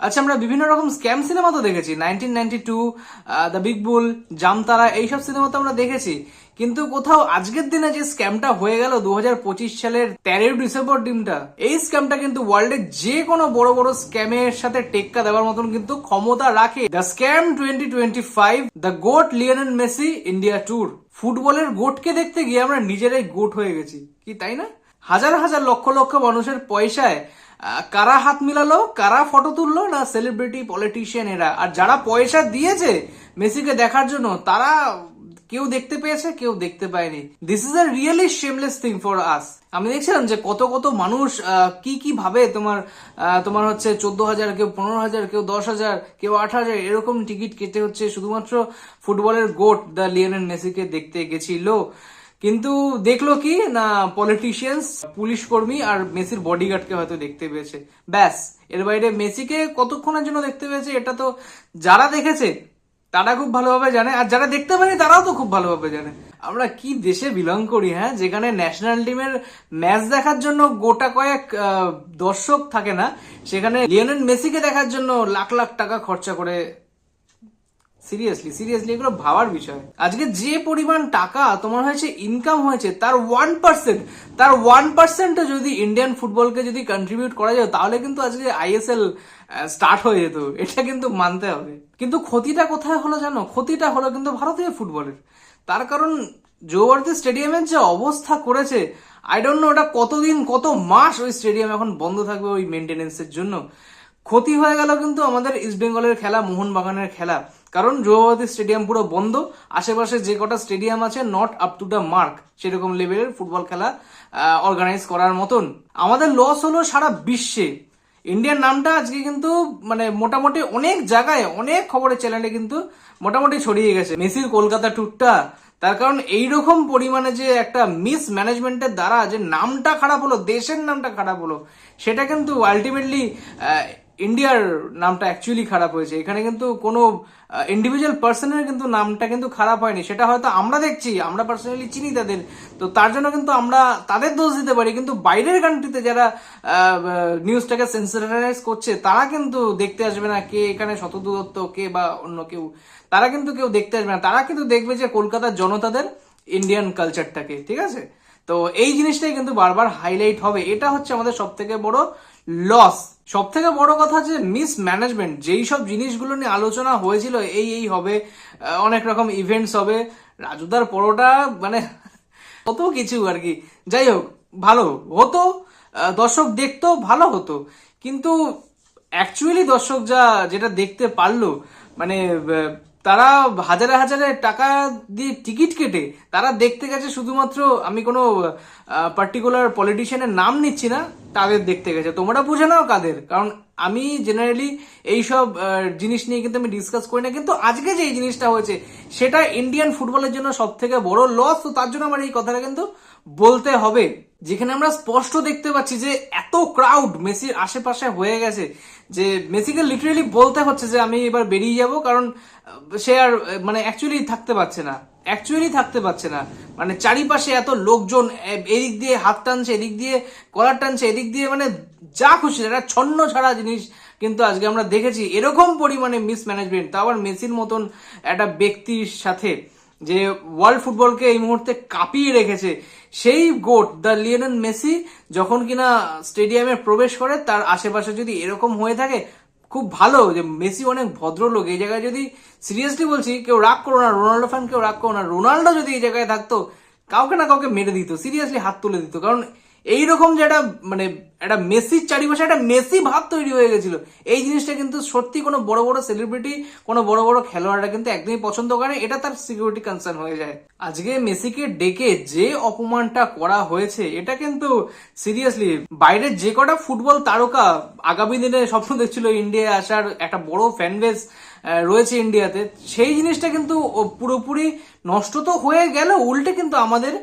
আচ্ছা আমরা বিভিন্ন রকম স্ক্যাম সিনেমা তো দেখেছি। Nineteen ninety two the big bull Jamtara, এইসব সিনেমা তো আমরা দেখেছি। কিন্তু কোথাও আজকের দিনে যে স্ক্যামটা হয়ে গেল দুহাজার পঁচিশ সালের তেরোই ডিসেম্বর দিনটা, এই স্ক্যামটা কিন্তু ওয়ার্ল্ডের যে কোনো বড় বড় স্ক্যামের সাথে টেক্কা দেওয়ার মতন কিন্তু ক্ষমতা রাখে the scam twenty twenty five the goat Lionel Messi India tour ফুটবলের গোটকে দেখতে গিয়ে আমরা নিজেরাই গোট হয়ে গেছি। কি, তাই না? হাজার হাজার লক্ষ লক্ষ মানুষের পয়সায় কারা হাত মিলালো, কারা ফটো তুললো না সেলিব্রিটি পলিটিশিয়ান এরা? আর যারা পয়সা দিয়েছে মেসিকে দেখার জন্য, তারা কেউ দেখতে পেয়েছে, কেউ দেখতে পায়নি। This is a really shameless thing for us আমি দেখছিলাম যে কত কত মানুষ কি কি ভাবে তোমার তোমার হচ্ছে চোদ্দ হাজার, কেউ পনেরো হাজার, কেউ দশ হাজার, কেউ আট হাজার, এরকম টিকিট কেটে হচ্ছে শুধুমাত্র ফুটবলের গোট দ্য লিওনেল মেসিকে দেখতে গেছিল। কিন্তু দেখল কি? না পলিটিশিয়ানস পুলিশ কর্মী আর মেসির বডিগার্ডকে হয়তো দেখতে পেয়েছে। ব্যাস, এর বাইরে মেসিকে কতক্ষণের জন্য দেখতে পেয়েছে এটা তো যারা দেখেছে, তারা খুব ভালোভাবে জানে। আর যারা দেখতে পারেনি তারাও তো খুব ভালোভাবে জানে। আমরা কি দেশে বিলং করি হ্যাঁ? যেখানে ন্যাশনাল টিমের ম্যাচ দেখার জন্য গোটা কয়েক দর্শক থাকে না, সেখানে লিওনেল মেসিকে দেখার জন্য লাখ লাখ টাকা খরচা করে সিরিয়াসলি সিরিয়াসলি এগুলো ভাবার বিষয়। আজকে যে পরিমাণ টাকা তোমার হয়েছে ইনকাম হয়েছে, তার ওয়ান পার্সেন্ট তার ওয়ান পার্সেন্টও যদি ইন্ডিয়ান ফুটবলকে যদি কন্ট্রিবিউট করা যায়, তাহলে কিন্তু আজকে আইএসএল স্টার্ট হয়ে যেত। এটা কিন্তু মানতে হবে। কিন্তু ক্ষতিটা কোথায় হলো জানো? ক্ষতিটা হলো কিন্তু ভারতীয় ফুটবলের তার কারণ জৌবর্তী স্টেডিয়ামের যে অবস্থা করেছে আই ডোন্ট নো ওটা কতদিন, কত মাস ওই স্টেডিয়াম এখন বন্ধ থাকবে ওই মেনটেনেন্সের জন্য। ক্ষতি হয়ে গেল কিন্তু আমাদের ইস্ট বেঙ্গলের খেলা, মোহনবাগানের খেলা। কারণ যুবভারতী স্টেডিয়াম পুরো বন্ধ, আশেপাশে যে কটা স্টেডিয়াম আছে not up to the mark সেরকম লেভেলের ফুটবল খেলা অর্গানাইজ করার মতন। আমাদের লস হলো সারা বিশ্বে। ইন্ডিয়ার নামটা আজকে কিন্তু মানে মোটামুটি অনেক জায়গায়, অনেক খবরের চ্যানেলে কিন্তু মোটামুটি ছড়িয়ে গেছে। মেসির কলকাতা ট্যুরটা তার কারণ এইরকম পরিমাণে যে একটা মিস ম্যানেজমেন্টের দ্বারা যে নামটা খারাপ হলো, দেশের নামটা খারাপ হলো, সেটা কিন্তু আলটিমেটলি ইন্ডিয়ার নামটা অ্যাকচুয়ালি খারাপ হয়েছে। এখানে কিন্তু কোনো ইন্ডিভিজুয়াল পার্সনের কিন্তু নামটা কিন্তু খারাপ হয়নি। সেটা হয়তো আমরা দেখছি, আমরা পার্সোনালি চিনি তাদের। তো তার জন্য কিন্তু আমরা তাদের দোষ দিতে পারি। কিন্তু বাইরের কান্ট্রিতে যারা নিউজটাকে সেন্সিটাইজ করছে, তারা কিন্তু দেখতে আসবে না কে এখানে শতদূরত্ব কে বা অন্য কেউ। তারা কিন্তু কেউ দেখতে আসবে না। তারা কিন্তু দেখবে যে কলকাতার জনতাদের ইন্ডিয়ান কালচারটাকে ঠিক আছে? তো এই জিনিসটাই কিন্তু বারবার হাইলাইট হবে। এটা হচ্ছে আমাদের সব থেকে বড় লস সব থেকে বড় কথা যে মিস ম্যানেজমেন্ট যেই সব জিনিসগুলো নিয়ে আলোচনা হয়েছিল, এই এই হবে অনেক রকম ইভেন্টস হবে। রাজুদার পরোটা মানে কত কিছু আর কি। যাই হোক, ভালো হতো দর্শক দেখতো, ভালো হতো। কিন্তু অ্যাকচুয়ালি দর্শক যা, যেটা দেখতে পারল মানে তারা হাজারে হাজারে টাকা দিয়ে টিকিট কেটে, তারা দেখতে গেছে শুধুমাত্র আমি কোনো পার্টিকুলার পলিটিশিয়ানের নাম নিচ্ছি না, তাদের দেখতে গেছে। তোমরা বুঝে নাও কাদের। কারণ আমি জেনারেলি এইসব জিনিস নিয়ে কিন্তু আমি ডিসকাস করি না। কিন্তু আজকে যে এই জিনিসটা হয়েছে, সেটা ইন্ডিয়ান ফুটবলের জন্য সব থেকে বড় লস তো তার জন্য আমার এই কথাটা কিন্তু বলতে হবে। যেখানে আমরা স্পষ্ট দেখতে পাচ্ছি যে এত ক্রাউড মেসির আশেপাশে হয়ে গেছে যে মেসিকে লিটারেলি বলতে হচ্ছে যে আমি এবার বেরিয়ে যাব, কারণ সে আর মানে অ্যাকচুয়ালি থাকতে পারছে না। অ্যাকচুয়ালি থাকতে পারছে না। মানে চারিপাশে এত লোকজন এদিক দিয়ে হাত টানছে, এদিক দিয়ে কলার টানছে, এদিক দিয়ে মানে যা খুশি, একটা ছন্ন ছাড়া জিনিস কিন্তু আজকে আমরা দেখেছি। এরকম পরিমাণে মিসম্যানেজমেন্ট তা আবার মেসির মতন একটা ব্যক্তির সাথে। যে ওয়ার্ল্ড ফুটবলকে এই মুহূর্তে কাঁপিয়ে রেখেছে, সেই গোট দ্য লিওনেল মেসি যখন কিনা স্টেডিয়ামে প্রবেশ করে, তার আশেপাশে যদি এরকম হয়ে থাকে, খুব ভালো যে মেসি অনেক ভদ্রলোক। এই জায়গায় যদি সিরিয়াসলি বলছি, কেউ রাগ করো না রোনাল্ডো ফ্যান কেউ রাগ করো না রোনাল্ডো যদি এই জায়গায় থাকতো, কাউকে না কাউকে মেরে দিত সিরিয়াসলি হাত তুলে দিত। কারণ এইরকম যে একটা মানে একটা মেসির চারিপাশে একটা মেসি ভাব তৈরি হয়ে গেছিল। এই জিনিসটা কিন্তু সত্যি কোনো বড় বড় সেলিব্রিটি কোনো বড় বড় খেলোয়াড়রা কিন্তু একদমই পছন্দ করে, এটা তার সিকিউরিটি কনসার্ন হয়ে যায়। আজকে মেসিকে ডেকে যে অপমানটা করা হয়েছে, এটা কিন্তু সিরিয়াসলি বাইরের যে কটা ফুটবল তারকা আগামী দিনে স্বপ্ন দেখছিল, ইন্ডিয়ায় আসার একটা বড় ফ্যান বেস রয়েছে ইন্ডিয়াতে। সেই জিনিসটা কিন্তু পুরোপুরি নষ্ট তো হয়ে গেল, উল্টে কিন্তু আমাদের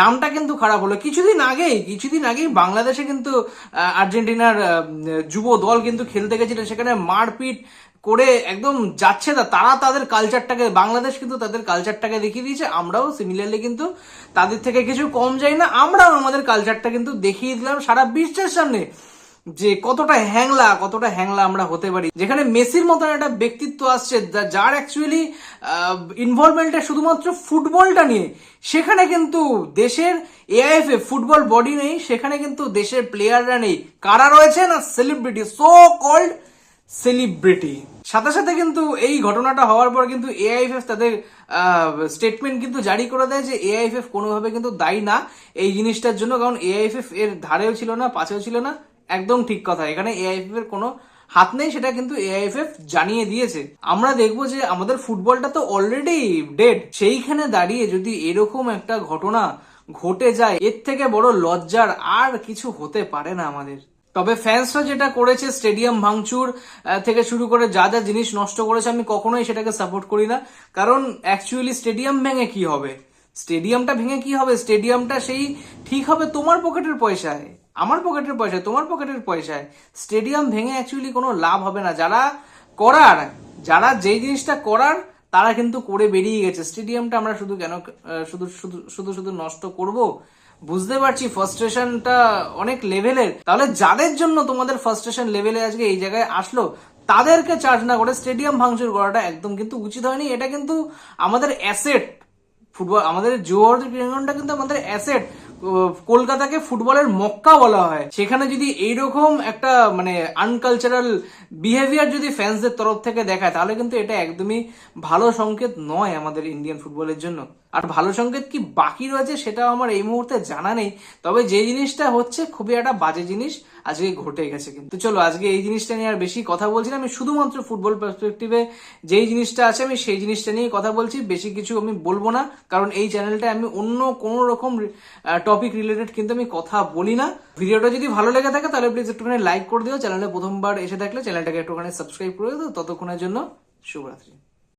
নামটা কিন্তু খারাপ হলো। কিছুদিন আগেই কিছুদিন আগেই বাংলাদেশে কিন্তু আর্জেন্টিনার যুব দল কিন্তু খেলতে গেছিল, সেখানে মারপিট করে একদম যাচ্ছে না তারা তাদের কালচারটাকে বাংলাদেশ কিন্তু তাদের কালচারটাকে দেখিয়ে দিয়েছে, আমরাও সিমিলারলি কিন্তু তাদের থেকে কিছু কম যাই না, আমরাও আমাদের কালচারটা কিন্তু দেখিয়ে দিলাম সারা বিশ্বের সামনে। যে কতটা হ্যাংলা কতটা হ্যাংলা আমরা হতে পারি। যেখানে মেসির মতন একটা ব্যক্তিত্ব আসছে যার অ্যাকচুয়ালি ইনভলভমেন্টটা শুধুমাত্র ফুটবলটা নিয়ে, সেখানে কিন্তু দেশের এআইএফএ ফুটবল বডি নেই, সেখানে কিন্তু দেশের প্লেয়াররা নেই। কারা রয়েছে না সেলিব্রিটি সো কল্ড সেলিব্রিটি সাথে সাথে কিন্তু এই ঘটনাটা হওয়ার পর কিন্তু এআইএফএফ তাদের স্টেটমেন্ট কিন্তু জারি করে দেয় যে এআইএফএফ কোনোভাবে কিন্তু দায়ী না এই জিনিসটার জন্য, কারণ এআইএফএফ এর ধারেও ছিল না, পাশেও ছিল না। একদম ঠিক কথা। এখানে এআইএফএফ এর কোনো হাত নেই, সেটা কিন্তু এআইএফএফ জানিয়ে দিয়েছে। আমরা দেখব যে আমাদের ফুটবলটা তো অলরেডি ডেড সেইখানে দাঁড়িয়ে যদি এরকম একটা ঘটনা ঘটে যায়, এর থেকে বড় লজ্জার আর কিছু হতে পারে না আমাদের। তবে ফ্যান্সরা যেটা করেছে স্টেডিয়াম ভাঙচুর থেকে শুরু করে যা যা জিনিস নষ্ট করেছে, আমি কখনোই সেটাকে সাপোর্ট করি না। কারণ অ্যাকচুয়ালি স্টেডিয়াম ভেঙে কি হবে? স্টেডিয়ামটা ভেঙে কি হবে? স্টেডিয়ামটা সেই ঠিক হবে তোমার পকেটের পয়সায়। আমার পকেটের পয়সায় তোমার পকেটের পয়সায়। স্টেডিয়াম ভেঙে অ্যাকচুয়ালি কোনো লাভ হবে না। যারা করার, যারা যেই জিনিসটা করার, তারা কিন্তু করে বেরিয়ে গেছে। স্টেডিয়ামটা আমরা শুধু কেন শুধু শুধু শুধু শুধু নষ্ট করব? বুঝতে পারছি ফার্স্ট্রেশনটা অনেক লেভেলের তাহলে যাদের জন্য তোমাদের ফার্স্ট্রেশন লেভেলে আজকে এই জায়গায় আসলো, তাদেরকে চার্জ না করে স্টেডিয়াম ভাঙচুর করাটা একদম কিন্তু উচিত হয়নি। এটা কিন্তু আমাদের অ্যাসেট ফুটবল, আমাদের জোহর ক্রীড়াঙ্গনটা কিন্তু আমাদের অ্যাসেট কলকাতাকে ফুটবলের মক্কা বলা হয়। সেখানে যদি এইরকম একটা মানে আনকালচারাল বিহেভিয়ার যদি ফ্যান্সদের তরফ থেকে দেখায়, তাহলে কিন্তু এটা একদমই ভালো সংকেত নয় আমাদের ইন্ডিয়ান ফুটবলের জন্য। আর ভালো সংকেত কি বাকি রয়েছে সেটা আমার এই মুহূর্তে জানা নেই। তবে যে জিনিসটা হচ্ছে, খুবই একটা বাজে জিনিস আজকে ঘটে গেছে কিন্তু। চলো, আজকে এই জিনিসটা নিয়ে আর বেশি কথা বলছি না। আমি শুধুমাত্র ফুটবল পার্সপেক্টিভে যেই জিনিসটা আছে, আমি সেই জিনিসটা নিয়ে কথা বলছি। বেশি কিছু আমি বলব না, কারণ এই চ্যানেলটা আমি অন্য কোনো রকম টপিক রিলেটেড কিন্তু আমি কথা বলি না। ভিডিওটা যদি ভালো লেগে থাকে, তাহলে প্লিজ একটুখানি লাইক করে দিও। চ্যানেলে প্রথমবার এসে থাকলে চ্যানেলটাকে একটুখানি সাবস্ক্রাইব করে দিও। ততক্ষণের জন্য, শুভরাত্রি।